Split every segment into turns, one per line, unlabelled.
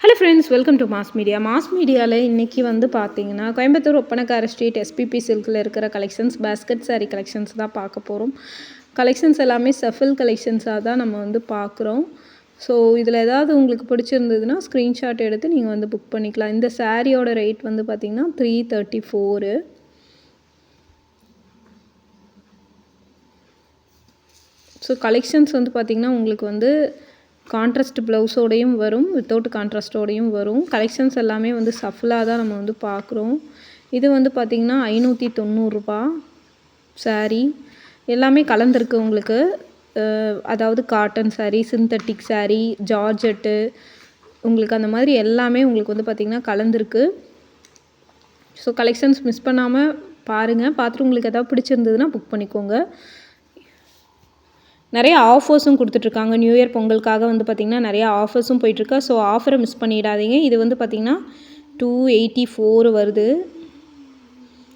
Hello friends welcome to Mass Media Mass மீடியாவில் இன்றைக்கி வந்து பார்த்தீங்கன்னா கோயம்புத்தூர் ஒப்பனக்கார ஸ்ட்ரீட் எஸ்பிபி சில்கில் இருக்கிற கலெக்ஷன்ஸ் பேஸ்கட் சாரீ கலெக்ஷன்ஸ் தான் பார்க்க போகிறோம் கலெக்ஷன்ஸ் எல்லாமே சஃபில் கலெக்ஷன்ஸாக தான் நம்ம வந்து பார்க்குறோம். ஸோ இதில் ஏதாவது உங்களுக்கு பிடிச்சிருந்ததுன்னா ஸ்க்ரீன்ஷாட் எடுத்து நீங்கள் வந்து புக் பண்ணிக்கலாம். இந்த சாரியோட ரேட் வந்து பார்த்திங்கன்னா three thirty four so collections வந்து பார்த்திங்கன்னா உங்களுக்கு வந்து கான்ட்ராஸ்ட் ப்ளவுஸோடையும் வரும் வித்தவுட் கான்ட்ராஸ்டோடையும் வரும். கலெக்ஷன்ஸ் எல்லாமே வந்து சஃபிலாக தான் நம்ம வந்து பார்க்குறோம். இது வந்து பார்த்திங்கன்னா ஐநூற்றி தொண்ணூறுரூபா சாரீ எல்லாமே கலந்துருக்கு உங்களுக்கு. அதாவது cotton sari synthetic sari georgette உங்களுக்கு அந்த மாதிரி எல்லாமே உங்களுக்கு வந்து பார்த்திங்கன்னா கலந்துருக்கு. ஸோ கலெக்ஷன்ஸ் மிஸ் பண்ணாமல் பாருங்கள் பார்த்துட்டு உங்களுக்கு எதாவது பிடிச்சிருந்ததுன்னா புக் பண்ணிக்கோங்க. நிறைய ஆஃபர்ஸும் கொடுத்துட்ருக்காங்க. நியூ இயர் பொங்கலுக்காக வந்து பார்த்திங்கன்னா நிறைய ஆஃபர்ஸும் போயிட்டுருக்கு. ஸோ ஆஃபரை மிஸ் பண்ணிடாதீங்க. இது வந்து பார்த்திங்கன்னா டூ எயிட்டி ஃபோர் வருது.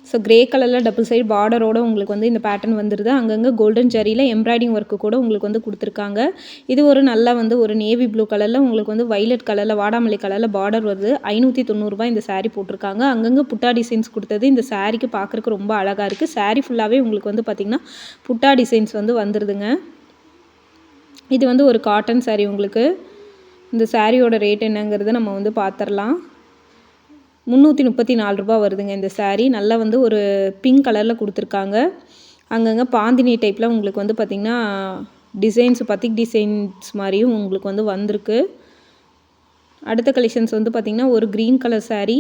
ஸோ கிரே கலரில் டபுள் சைடு பார்டரோட உங்களுக்கு வந்து இந்த பேட்டர்ன் வந்துடுது அங்கங்கே கோல்டன் ஜரியில் எம்ப்ராய்டிங் ஒர்க்கு கூட உங்களுக்கு வந்து கொடுத்துருக்காங்க. இது ஒரு நல்லா வந்து ஒரு நேவி ப்ளூ கலரில் உங்களுக்கு வந்து வைலட் கலரில் வாடாமல்லி கலரில் பார்டர் வருது. ஐநூற்றி தொண்ணூறுரூபா இந்த சாரீ போட்டிருக்காங்க. அங்கங்கே புட்டா டிசைன்ஸ் கொடுத்தது. இந்த சாரீக்கு பார்க்குறக்கு ரொம்ப அழகாக இருக்குது சாரீ ஃபுல்லாகவே உங்களுக்கு வந்து பார்த்திங்கன்னா புட்டா டிசைன்ஸ் வந்து வந்துடுதுங்க இது வந்து ஒரு காட்டன் சாரீ உங்களுக்கு. இந்த சாரியோட ரேட் என்னங்கிறத நம்ம வந்து பார்த்துடலாம் முந்நூற்றி முப்பத்தி நாலு ரூபா வருதுங்க இந்த சாரீ நல்லா வந்து ஒரு பிங்க் கலரில் கொடுத்துருக்காங்க. அங்கங்கே பாந்தினி டைப்பில் உங்களுக்கு வந்து பார்த்திங்கன்னா டிசைன்ஸ் பத்திக் டிசைன்ஸ் மாதிரியும் உங்களுக்கு வந்து வந்திருக்கு. அடுத்த கலெக்ஷன்ஸ் வந்து பார்த்திங்கன்னா ஒரு க்ரீன் கலர் சாரீ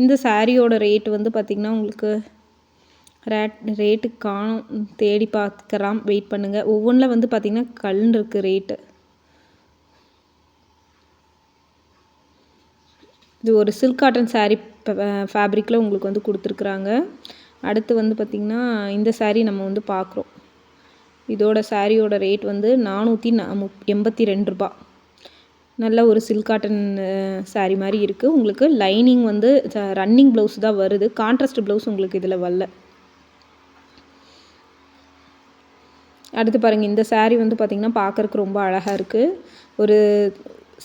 இந்த சாரியோட ரேட் வந்து பார்த்திங்கன்னா உங்களுக்கு ரேட் ரேட்டு காணும். தேடி பார்க்கலாம். வெயிட் பண்ணுங்கள் ஒவ்வொன்றில் வந்து பார்த்திங்கன்னா கல் இருக்குது ரேட்டு. இது ஒரு சில்க் காட்டன் saree ஃபேப்ரிக்கில் உங்களுக்கு வந்து கொடுத்துருக்குறாங்க. அடுத்து வந்து பார்த்திங்கன்னா இந்த saree நம்ம வந்து பார்க்குறோம் இதோட சாரியோட ரேட் வந்து நானூற்றி ந முப் எண்பத்தி ரெண்டு ரூபா. நல்ல ஒரு சில்க் காட்டன் saree மாதிரி இருக்குது உங்களுக்கு லைனிங் வந்து ரன்னிங் ப்ளவுஸ் தான் வருது. கான்ட்ராஸ்ட் ப்ளவுஸ் உங்களுக்கு இதில் வரல. அடுத்து பாருங்கள் இந்த சாரீ வந்து பார்த்திங்கன்னா பார்க்குறக்கு ரொம்ப அழகாக இருக்குது ஒரு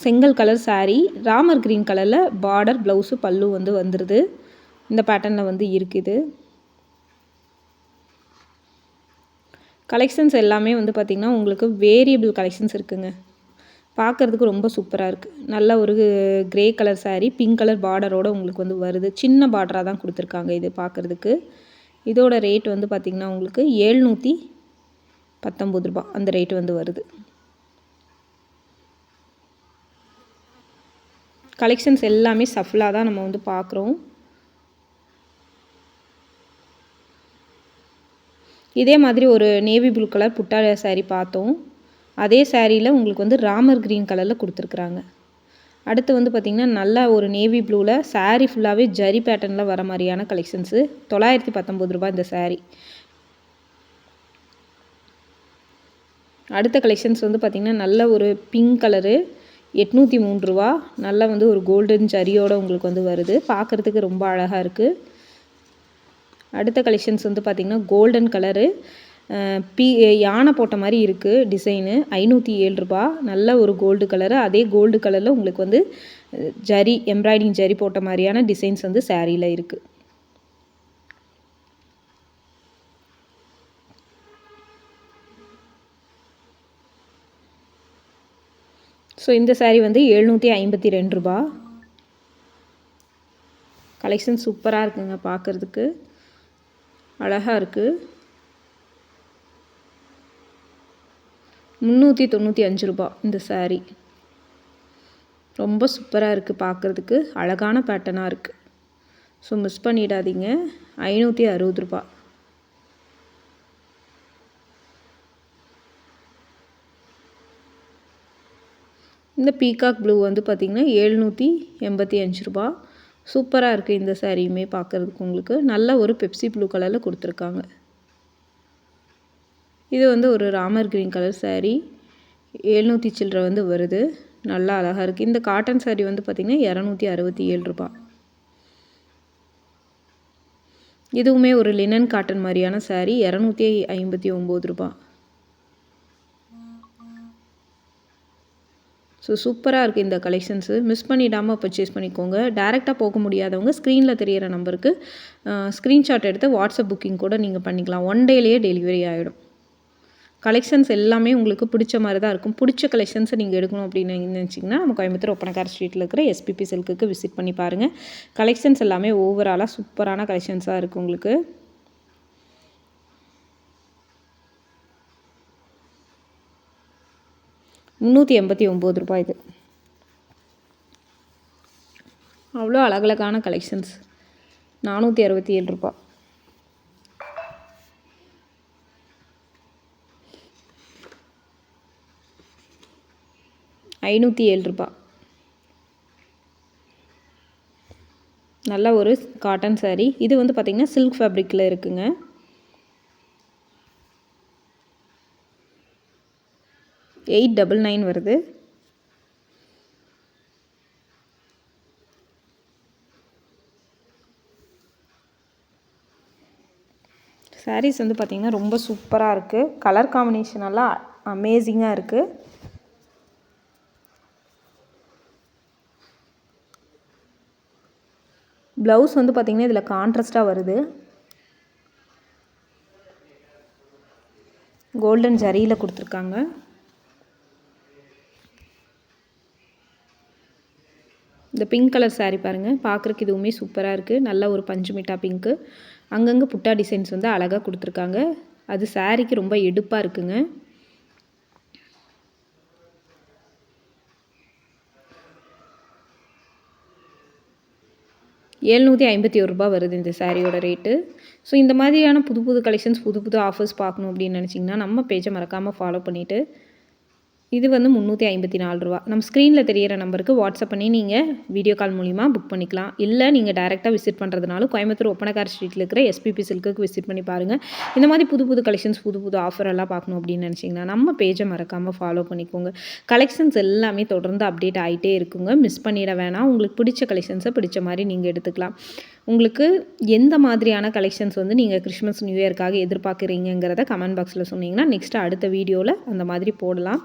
செங்கல் கலர் சாரீ ராமர் க்ரீன் கலரில் பார்டர் ப்ளவுஸு பல்லு வந்து வந்துடுது இந்த பேட்டர்னில் வந்து இருக்குது. கலெக்ஷன்ஸ் எல்லாமே வந்து பார்த்திங்கன்னா உங்களுக்கு வேரியபிள் கலெக்ஷன்ஸ் இருக்குங்க. பார்க்குறதுக்கு ரொம்ப சூப்பராக இருக்குது நல்ல ஒரு grey colour sari pink colour பார்டரோடு உங்களுக்கு வந்து வருது. சின்ன பார்டராக தான் கொடுத்துருக்காங்க இது பார்க்குறதுக்கு இதோட ரேட் வந்து பார்த்திங்கன்னா உங்களுக்கு ஏழ்நூற்றி பத்தொம்பது ரூபா அந்த ரேட்டு வந்து வருது. கலெக்ஷன்ஸ் எல்லாமே சஃபிலாக தான் நம்ம வந்து பார்க்குறோம் இதே மாதிரி ஒரு நேவி ப்ளூ கலர் புட்டா சாரீ பார்த்தோம். அதே சாரியில் உங்களுக்கு வந்து ராமர் க்ரீன் கலரில் கொடுத்துருக்குறாங்க. அடுத்து வந்து பார்த்திங்கன்னா நல்ல ஒரு நேவி ப்ளூவில் சாரீ ஃபுல்லாகவே ஜரி பேட்டர்னில் வர மாதிரியான கலெக்ஷன்ஸு தொள்ளாயிரத்தி பத்தொம்பது ரூபாய் இந்த சாரீ அடுத்த கலெக்ஷன்ஸ் வந்து பார்த்திங்கன்னா நல்ல ஒரு பிங்க் கலரு எட்நூற்றி மூணு ரூபா. நல்லா வந்து ஒரு கோல்டன் ஜரியோடு உங்களுக்கு வந்து வருது. பார்க்குறதுக்கு ரொம்ப அழகாக இருக்குது அடுத்த கலெக்ஷன்ஸ் வந்து பார்த்திங்கன்னா கோல்டன் கலரு பி யானை போட்ட மாதிரி இருக்குது டிசைனு ஐநூற்றி ஏழு ரூபா. நல்ல ஒரு கோல்டு கலரு அதே கோல்டு கலரில் உங்களுக்கு வந்து ஜரி எம்ப்ராய்டிங் ஜரி போட்ட மாதிரியான டிசைன்ஸ் வந்து சேரீயில் இருக்குது ஸோ இந்த சாரீ வந்து எழுநூற்றி ஐம்பத்தி ரெண்டு ரூபா. கலெக்ஷன் சூப்பராக இருக்குங்க பார்க்குறதுக்கு அழகாக இருக்குது முந்நூற்றி தொண்ணூற்றி அஞ்சு ரூபா இந்த சாரீ ரொம்ப சூப்பராக இருக்குது பார்க்குறதுக்கு அழகான பேட்டர்னாக இருக்குது ஸோ மிஸ் பண்ணிடாதீங்க. ஐநூற்றி அறுபது ரூபா. இந்த பீகாக் ப்ளூ வந்து பார்த்திங்கன்னா எழுநூற்றி எண்பத்தி அஞ்சு ரூபா. சூப்பராக இருக்குது இந்த சாரியுமே பார்க்குறதுக்கு உங்களுக்கு. நல்ல ஒரு பெப்சி ப்ளூ கலரில் கொடுத்துருக்காங்க. இது வந்து ஒரு ராமர் க்ரீன் கலர் saree. எழுநூற்றி சில்லற வந்து வருது. நல்லா அழகாக இருக்குது இந்த காட்டன் saree வந்து பார்த்திங்கன்னா இரநூத்தி அறுபத்தி ஏழு ரூபா. இதுவுமே ஒரு லினன் காட்டன் மாதிரியான saree. இரநூத்தி ஐம்பத்தி ஒம்பது ரூபா. ஸோ சூப்பராக இருக்குது இந்த கலெக்ஷன்ஸு மிஸ் பண்ணிடாமல் பர்ச்சேஸ் பண்ணிக்கோங்க. டேரெக்டாக போக முடியாதவங்க ஸ்க்ரீனில் தெரியிற நம்பருக்கு ஸ்க்ரீன்ஷாட் எடுத்து வாட்ஸ்அப் புக்கிங் கூட நீங்கள் பண்ணிக்கலாம். ஒன் டேலேயே டெலிவரி ஆகிடும் கலெக்ஷன்ஸ் எல்லாமே உங்களுக்கு பிடிச்ச மாதிரி தான் இருக்கும். பிடிச்ச கலெக்ஷன்ஸை நீங்கள் எடுக்கணும் அப்படின்னு நினச்சிங்கன்னா நம்ம கோயம்புத்தூர் ஒப்பனக்கார ஸ்ட்ரீட்டில் இருக்கிற எஸ்பிபி சில்க்குக்கு விசிட் பண்ணி பாருங்கள் கலெக்ஷன்ஸ் எல்லாமே ஓவராலாக சூப்பரான கலெக்ஷன்ஸாக இருக்குது உங்களுக்கு. முந்நூற்றி எண்பத்தி ஒம்பது ரூபாய் இது. அவ்வளோ அழகழகான கலெக்ஷன்ஸ் நானூற்றி அறுபத்தி ஏழு ரூபா ஐநூற்றி ஏழு ரூபா நல்ல ஒரு காட்டன் சாரீ இது வந்து பார்த்திங்கன்னா சில்க் ஃபேப்ரிக்கில் இருக்குங்க. எயிட் டபுள் நைன் வருது. சாரீஸ் வந்து பார்த்திங்கன்னா ரொம்ப சூப்பராக இருக்குது கலர் காம்பினேஷன் எல்லாம் அமேசிங்காக இருக்குது ப்ளவுஸ் வந்து பார்த்திங்கன்னா இதில் கான்ட்ராஸ்ட்டாக வருது. கோல்டன் ஜரியில் கொடுத்துருக்காங்க. இந்த பிங்க் கலர் சாரீ பாருங்கள் பார்க்குறக்கு இதுவுமே சூப்பராக இருக்குது நல்ல ஒரு பஞ்சு மிட்டா பிங்க்கு அங்கங்கே புட்டா டிசைன்ஸ் வந்து அழகாக கொடுத்துருக்காங்க. அது சாரீக்கு ரொம்ப எடுப்பாக இருக்குங்க. ஏழ்நூற்றி ஐம்பத்தி ஒரு ரூபா வருது இந்த சாரியோட ரேட்டு ஸோ இந்த மாதிரியான புது புது கலெக்ஷன்ஸ் புது புது ஆஃபர்ஸ் பார்க்கணும் அப்படின்னு நினச்சிங்கன்னா நம்ம பேஜை மறக்காமல் ஃபாலோ பண்ணிவிட்டு இது வந்து முந்நூற்றி ஐம்பத்தி நாலு ரூபா. நம்ம ஸ்க்ரீனில் தெரியிற நம்பருக்கு வாட்ஸ்அப் பண்ணி நீங்கள் வீடியோ கால் மூலிமா புக் பண்ணிக்கலாம். இல்லை நீங்கள் டேரெக்டாக விசிட் பண்ணுறதுனாலும் கோயம்புத்தூர் ஒப்பனக்கார் ஸ்ட்ரீட்டில் இருக்கிற எஸ்பிபி சில்க்கு விசிட் பண்ணி பாருங்கள் இந்த மாதிரி புது புது கலெக்ஷன்ஸ் புது புது ஆஃபர் எல்லாம் பார்க்கணும் அப்படின்னு நினச்சிங்கன்னா நம்ம பேஜை மறக்காமல் ஃபாலோ பண்ணிக்கோங்க. கலெக்ஷன்ஸ் எல்லாமே தொடர்ந்து அப்டேட் ஆகிட்டே இருக்குங்க. மிஸ் பண்ணிட வேணாம். உங்களுக்கு பிடிச்ச கலெக்ஷன்ஸை பிடிச்ச மாதிரி நீங்கள் எடுத்துக்கலாம். உங்களுக்கு எந்த மாதிரியான கலெக்ஷன்ஸ் வந்து நீங்கள் கிறிஸ்மஸ் நியூ இயர்க்காக எதிர்பார்க்குறீங்கிறத கமெண்ட் பாக்ஸில் சொன்னீங்கன்னா நெக்ஸ்ட்டு அடுத்த வீடியோவில் அந்த மாதிரி போடலாம்.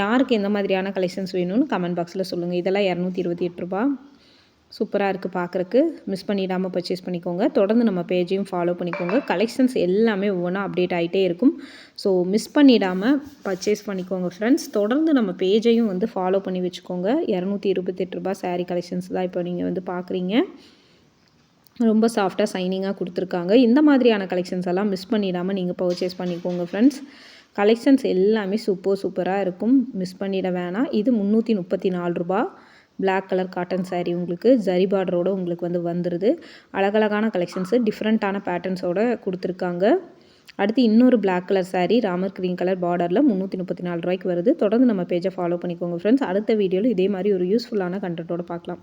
யாருக்கு எந்த மாதிரியான கலெக்ஷன்ஸ் வேணும்னு கமெண்ட் பாக்ஸில் சொல்லுங்கள் இதெல்லாம் இரநூத்தி இருபத்தி எட்டு ரூபா. சூப்பராக இருக்குது பார்க்குறக்கு மிஸ் பண்ணிடாமல் பர்ச்சேஸ் பண்ணிக்கோங்க. தொடர்ந்து நம்ம பேஜையும் ஃபாலோ பண்ணிக்கோங்க. கலெக்ஷன்ஸ் எல்லாமே ஒவ்வொன்றா அப்டேட் ஆகிட்டே இருக்கும். ஸோ மிஸ் பண்ணிடாமல் பர்ச்சேஸ் பண்ணிக்கோங்க ஃப்ரெண்ட்ஸ் தொடர்ந்து நம்ம பேஜையும் வந்து ஃபாலோ பண்ணி வச்சுக்கோங்க. இரநூத்தி இருபத்தெட்டு ரூபா சாரீ கலெக்ஷன்ஸ் தான் இப்போ நீங்கள் வந்து பார்க்குறீங்க ரொம்ப சாஃப்டாக சைனிங்காக கொடுத்துருக்காங்க. இந்த மாதிரியான கலெக்ஷன்ஸ் எல்லாம் மிஸ் பண்ணிடாமல் நீங்கள் பர்ச்சேஸ் பண்ணிக்கோங்க ஃப்ரெண்ட்ஸ் கலெக்ஷன்ஸ் எல்லாமே சூப்பர் சூப்பராக இருக்கும். மிஸ் பண்ணிட வேணாம். இது முந்நூற்றி முப்பத்தி நாலு ரூபா. பிளாக் கலர் காட்டன் சாரீ உங்களுக்கு ஜரி பார்டரோடு உங்களுக்கு வந்து வந்துடுது அழகழகான கலெக்ஷன்ஸு டிஃப்ரெண்ட்டான பேட்டர்ன்ஸோடு கொடுத்துருக்காங்க. அடுத்து இன்னொரு black colour sari Ramar green colour பார்டரில் முந்நூற்றி முப்பத்தி நாலு ரூபாய்க்கு வருது. தொடர்ந்து நம்ம பேஜை ஃபாலோ பண்ணிக்கோங்க ஃப்ரெண்ட்ஸ் அடுத்த வீடியோவில் இதே மாதிரி ஒரு யூஸ்ஃபுல்லான கண்டென்ட்டோடு பார்க்கலாம்.